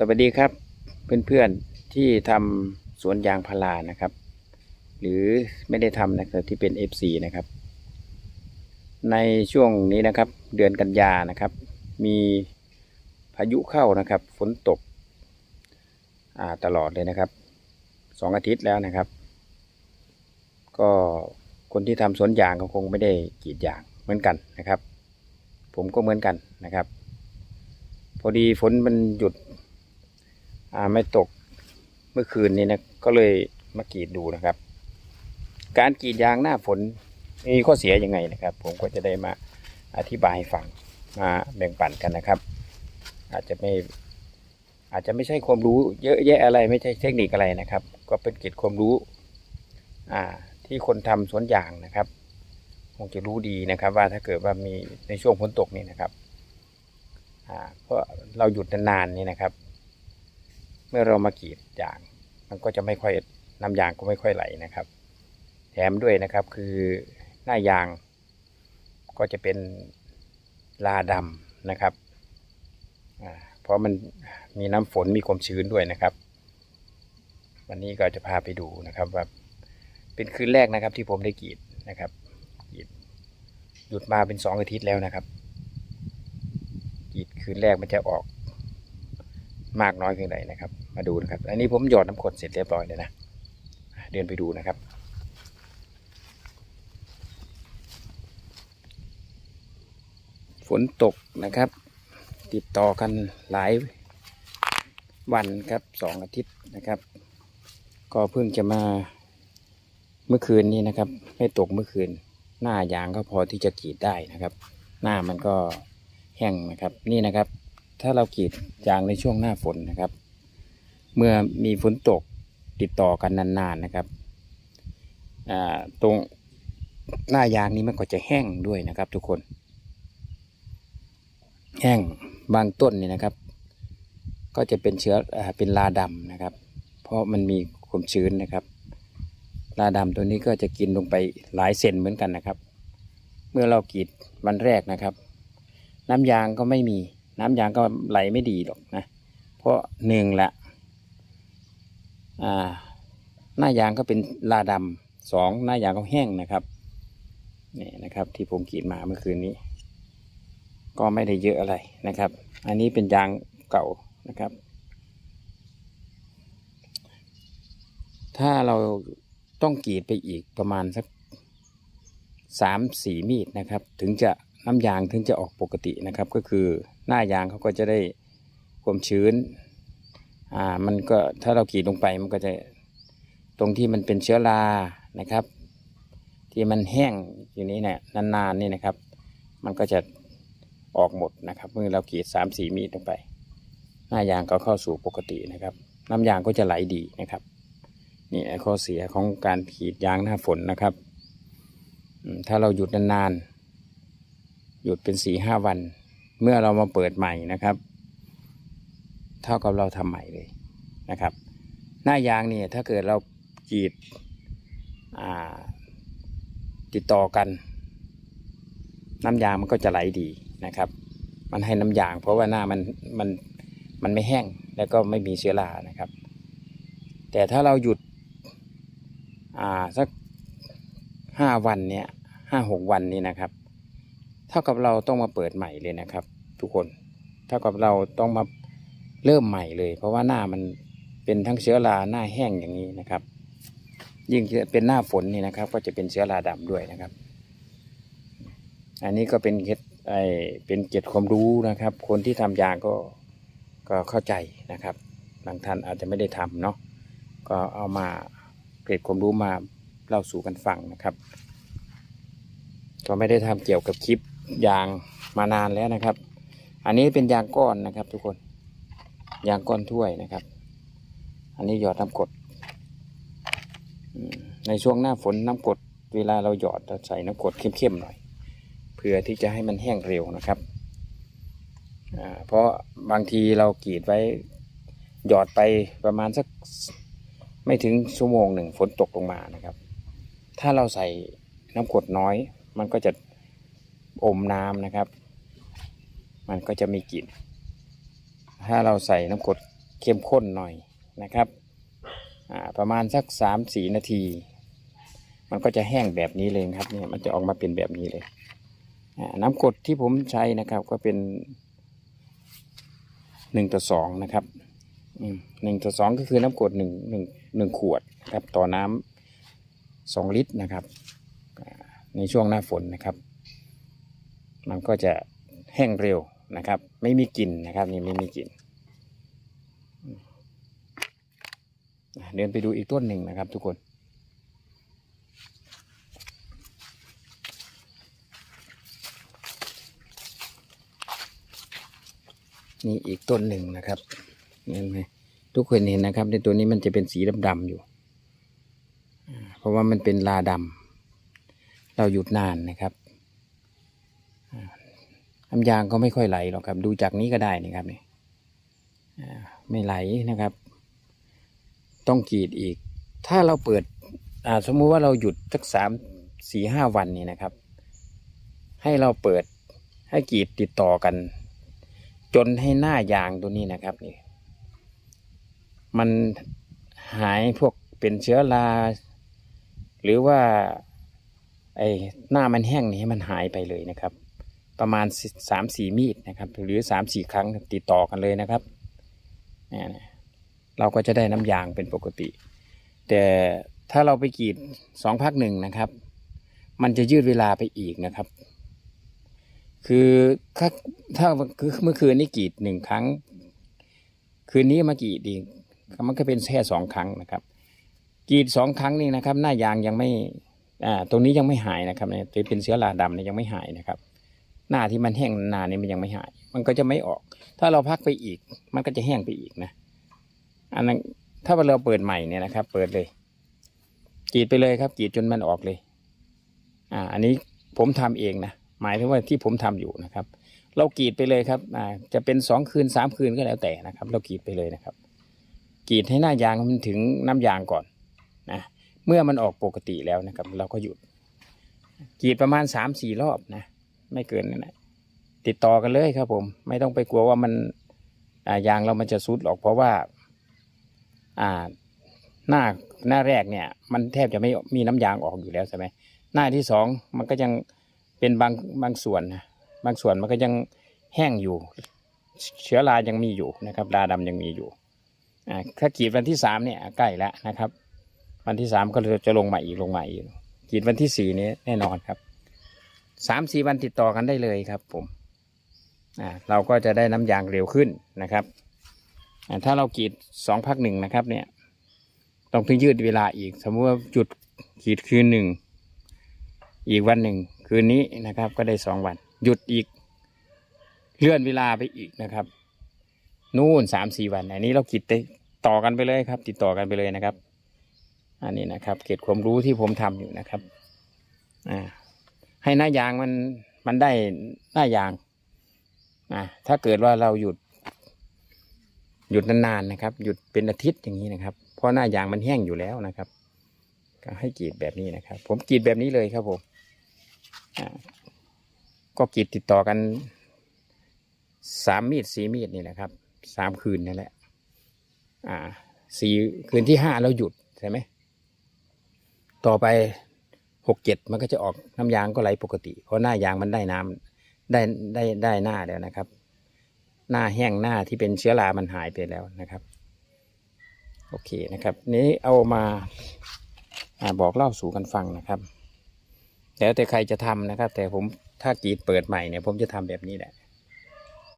สวัสดีครับเพื่อนๆที่ทำสวนยางพารานะครับ หรือไม่ได้ทำนะครับที่เป็น FC นะครับ ในช่วงนี้นะครับเดือนกันยานะครับ มีพายุเข้านะครับ ฝนตกตลอดเลยนะครับสองอาทิตย์แล้วนะครับ ก็คนที่ทำสวนยางก็คงไม่ได้กรีดยางเหมือนกันนะครับ ผมก็เหมือนกันนะครับ พอดีฝนมันหยุด ไม่ตกเมื่อคืนนี้นะก็เลยมากรีดดูนะครับ การกรีดยางหน้าฝนมีข้อเสียยังไงนะครับ ผมก็จะได้มาอธิบายให้ฟังมาแบ่งปันกันนะครับ อาจจะไม่อาจจะไม่ใช่ความรู้เยอะแยะอะไรไม่ใช่เทคนิคอะไรนะครับ ก็เป็นเกร็ดความรู้อ่าที่คนทำสวนยางนะครับคงจะรู้ดีนะครับ ว่าถ้าเกิดว่ามีในช่วงฝนตกนี่นะครับอ่าเพราะเราหยุดนานๆนี่นะครับ มื่อเรามากรีดยาง มันก็จะไม่ค่อยน้ำยางก็ไม่ค่อยไหลนะครับ แถมด้วยนะครับคือหน้ายาง ก็จะเป็นลาดำนะครับเพราะมันมีน้ำฝนมีความชื้นด้วยนะครับ วันนี้ก็จะพาไปดูนะครับว่าเป็นคืนแรกนะครับที่ผมได้กรีดนะครับกรีดหยุดมาเป็นสองอาทิตย์แล้วนะครับกรีดคืนแรกมันจะออก มากน้อยเพียงใดนะครับ มาดูนะครับ อันนี้ผมหยอดน้ำกรดเสร็จเรียบร้อยเลยนะเดินไปดูนะครับ ฝนตกนะครับ ติดต่อกันหลายวันครับสองอาทิตย์นะครับ ก็เพิ่งจะมาเมื่อคืนนี้นะครับ ไม่ตกเมื่อคืน หน้ายางก็พอที่จะกรีดได้นะครับ หน้ามันก็แห้งนะครับนี่นะครับ ถ้าเรากรีดยางในช่วงหน้าฝนนะครับ เมื่อมีฝนตกติดต่อกันนานๆนะครับตรงหน้ายางนี้มันก็จะแห้งด้วยนะครับทุกคน แห้งบางต้นนี่นะครับ ก็จะเป็นเชื้ออเป็นลาดำนะครับ เพราะมันมีความชื้นนะครับ ลาดำตัวนี้ก็จะกินลงไปหลายเซนเหมือนกันนะครับ เมื่อเรากรีดวันแรกนะครับ น้ำยางก็ไม่มี น้ำยางก็ไหลไม่ดีหรอกนะ เพราะหนึ่งละอ่าหน้ายางก็เป็นลาดำสองหน้ายางก็แห้งนะครับนี่นะครับที่ผมกรีดมาเมื่อคืนนี้ ก็ไม่ได้เยอะอะไรนะครับ อันนี้เป็นยางเก่านะครับ ถ้าเราต้องกรีดไปอีกประมาณสักสามสี่มีดนะครับ ถึงจะ น้ำยางถึงจะออกปกตินะครับ ก็คือหน้ายางเขาก็จะได้ความชื้นอ่ามันก็ถ้าเรากรีดลงไปมันก็จะตรงที่มันเป็นเชื้อรานะครับ ที่มันแห้งอยู่นี้เนี่ยนานๆนี่นะครับ มันก็จะออกหมดนะครับเมื่อเรากรีดสามสี่มีดลงไป หน้ายางก็เข้าสู่ปกตินะครับ น้ำยางก็จะไหลดีนะครับนี่ข้อเสียของการกรีดยางหน้าฝนนะครับ ถ้าเราหยุดนานๆ หยุดเป็นสี่ห้าวัน เมื่อเรามาเปิดใหม่นะครับ เท่ากับเราทำใหม่เลยนะครับ หน้ายางเนี่ยถ้าเกิดเรากรีดติดต่อกัน น้ำยางมันก็จะไหลดีนะครับ มันให้น้ำยาง เพราะว่าหน้ามันมันมันไม่แห้งแล้วก็ไม่มีเชื้อรานะครับ แต่ถ้าเราหยุดสักห้าวันเนี่ยห้าหกวันนี้นะครับ ท่ากับเราต้องมาเปิดใหม่เลยนะครับ ทุกคน เท่ากับเราต้องมาเริ่มใหม่เลย เพราะว่าหน้ามันเป็นทั้งเชื้อราหน้าแห้งอย่างนี้นะครับ ยิ่งเป็นหน้าฝนนี่นะครับ ก็จะเป็นเชื้อราดำด้วยนะครับ อันนี้ก็เป็นเคล็ดไอเป็นเกร็ดความรู้นะครับ คนที่ทำยางก็ก็เข้าใจนะครับบางท่านอาจจะไม่ได้ทำเนาะก็เอามาเกร็ดความรู้มาเล่าสู่กันฟังนะครับก็ไม่ได้ทำเกี่ยวกับคลิป ยางมานานแล้วนะครับ อันนี้เป็นยางก้อนนะครับ ทุกคน ยางก้อนถ้วยนะครับ อันนี้หยอดน้ำกดในช่วงหน้าฝนน้ำกดเวลาเราหยอดเราใส่น้ำกดเข้มๆหน่อย เพื่อที่จะให้มันแห้งเร็วนะครับเพราะบางทีเรากรีดไว้หยอดไปประมาณสักไม่ถึงชั่วโมงหนึ่งฝนตกลงมานะครับ ถ้าเราใส่น้ำกดน้อย มันก็จะ อมน้ำนะครับ มันก็จะมีกลิ่น ถ้าเราใส่น้ำกรดเข้มข้นหน่อยนะครับประมาณสักสามสี่นาที มันก็จะแห้งแบบนี้เลยครับเนี่ยมันจะออกมาเป็นแบบนี้เลย น้ำกรดที่ผมใช้นะครับก็เป็นหนึ่งต่อสองนะครับหนึ่งต่อสองก็คือน้ำกรดหนึ่งหนึ่งหนึ่งขวดครับต่อน้ำสองลิตรนะครับ ในช่วงหน้าฝนนะครับ มันก็จะแห้งเร็วนะครับ ไม่มีกลิ่นนะครับนี่ไม่มีกลิ่นเดินไปดูอีกต้นหนึ่งนะครับทุกคนนี่อีกต้นหนึ่งนะครับเห็นไหมทุกคนเห็นนะครับในตัวนี้มันจะเป็นสีดำๆอยู่ เพราะว่ามันเป็นลาดำเราหยุดนานนะครับ น้ำยางก็ไม่ค่อยไหลหรอกครับ ดูจากนี้ก็ได้นะครับนี่ไม่ไหลนะครับ ต้องกรีดอีก ถ้าเราเปิดสมมุติว่าเราหยุดสักสามสี่ห้าวันนี่นะครับ ให้เราเปิดให้กรีดติดต่อกัน จนให้หน้ายางตัวนี้นะครับนี่มันหายพวกเป็นเชื้อราหรือว่าไอ้หน้ามันแห้งนี่ให้มันหายไปเลยนะครับ ประมาณสามสี่มีดนะครับ หรือสามสี่ครั้งติดต่อกันเลยนะครับเนี่ยเราก็จะได้น้ำยางเป็นปกติ แต่ถ้าเราไปกรีดสองพักหนึ่งนะครับ มันจะยืดเวลาไปอีกนะครับ คือถ้าถ้าคือเมื่อคืนนี้กรีดหนึ่งครั้ง คืนนี้มากรีดอีกมันก็เป็นแค่สองครั้งนะครับกรีดสองครั้งนี่นะครับ หน้ายางยังไม่อ่าตรงนี้ยังไม่หายนะครับเนี่ยเป็นเชื้อราดำเนี่ยยังไม่หายนะครับ หน้าที่มันแห้งนานนี่มันยังไม่หาย มันก็จะไม่ออก ถ้าเราพักไปอีก มันก็จะแห้งไปอีกนะ อันนั้นถ้าเราเปิดใหม่เนี่ยนะครับ เปิดเลยกรีดไปเลยครับกรีดจนมันออกเลย อ่า อันนี้ผมทำเองนะหมายถึงว่าที่ผมทำอยู่นะครับ เรากรีดไปเลยครับ อ่า จะเป็นสองคืนสามคืนก็แล้วแต่นะครับ เรากรีดไปเลยนะครับกรีดให้หน้ายางมันถึงน้ำยางก่อนนะเมื่อมันออกปกติแล้วนะครับ เราก็หยุดกรีดประมาณสามสี่รอบนะ ไม่เกินนั่นนะติดต่อกันเลยครับ ผม ไม่ต้องไปกลัวว่ามันยางเรามันจะซุดหรอกเพราะว่า อ่าหน้าหน้าแรกเนี่ย มันแทบจะไม่มีน้ำยางออกอยู่แล้วใช่ไหมหน้าที่สองมันก็ยังเป็นบางบางส่วนนะบางส่วนมันก็ยังแห้งอยู่ เชื้อรายังมีอยู่นะครับราดำยังมีอยู่อ่าถ้ากรีดวันที่สามเนี่ยใกล้แล้วนะครับ วันที่สามก็จะลงมาอีกลงมาอีกกรีดวันที่สี่นี้แน่นอนครับ สามสี่วันติดต่อกันได้เลยครับผมอ่าเราก็จะได้น้ำยางเร็วขึ้นนะครับอ่าถ้าเรากรีดสองพักหนึ่งนะครับเนี่ยต้องถึงยืดเวลาอีก สมมติว่าจุดขีดคืนหนึ่งอีกวันหนึ่งคืนนี้นะครับ ก็ได้สองวัน หยุดอีกเลื่อนเวลาไปอีกนะครับ นู่นสามสี่วัน อันนี้เรากิดต่อกันไปเลยครับ ติดต่อกันไปเลยนะครับ อันนี้นะครับ เกร็ดความรู้ที่ผมทำอยู่นะครับ อ่า ให้หน้ายางมันมันได้หน้ายางอ่าถ้าเกิดว่าเราหยุด หยุดนานๆนะครับ หยุดเป็นอาทิตย์อย่างนี้นะครับ เพราะหน้ายางมันแห้งอยู่แล้วนะครับ ก็ให้กรีดแบบนี้นะครับ ผมกรีดแบบนี้เลยครับผมก็กรีดติดต่อกันสามมีดสี่มีดนี่แหละครับสามคืนนั่นแหละ อ่าสี่คืนที่ห้าเราหยุดใช่ไหมต่อไป หกเจ็ดมันก็จะออกน้ำยางก็ไหลปกติ เพราะหน้ายางมันได้น้ำได้ได้ได้หน้าแล้วนะครับ หน้าแห้งหน้าที่เป็นเชื้อรามันหายไปแล้วนะครับ โอเคนะครับ นี้เอามาอาบอกเล่าสู่กันฟังนะครับ แล้วแต่ใครจะทำนะครับ แต่ผมถ้ากรีดเปิดใหม่เนี่ยผมจะทำแบบนี้แหละ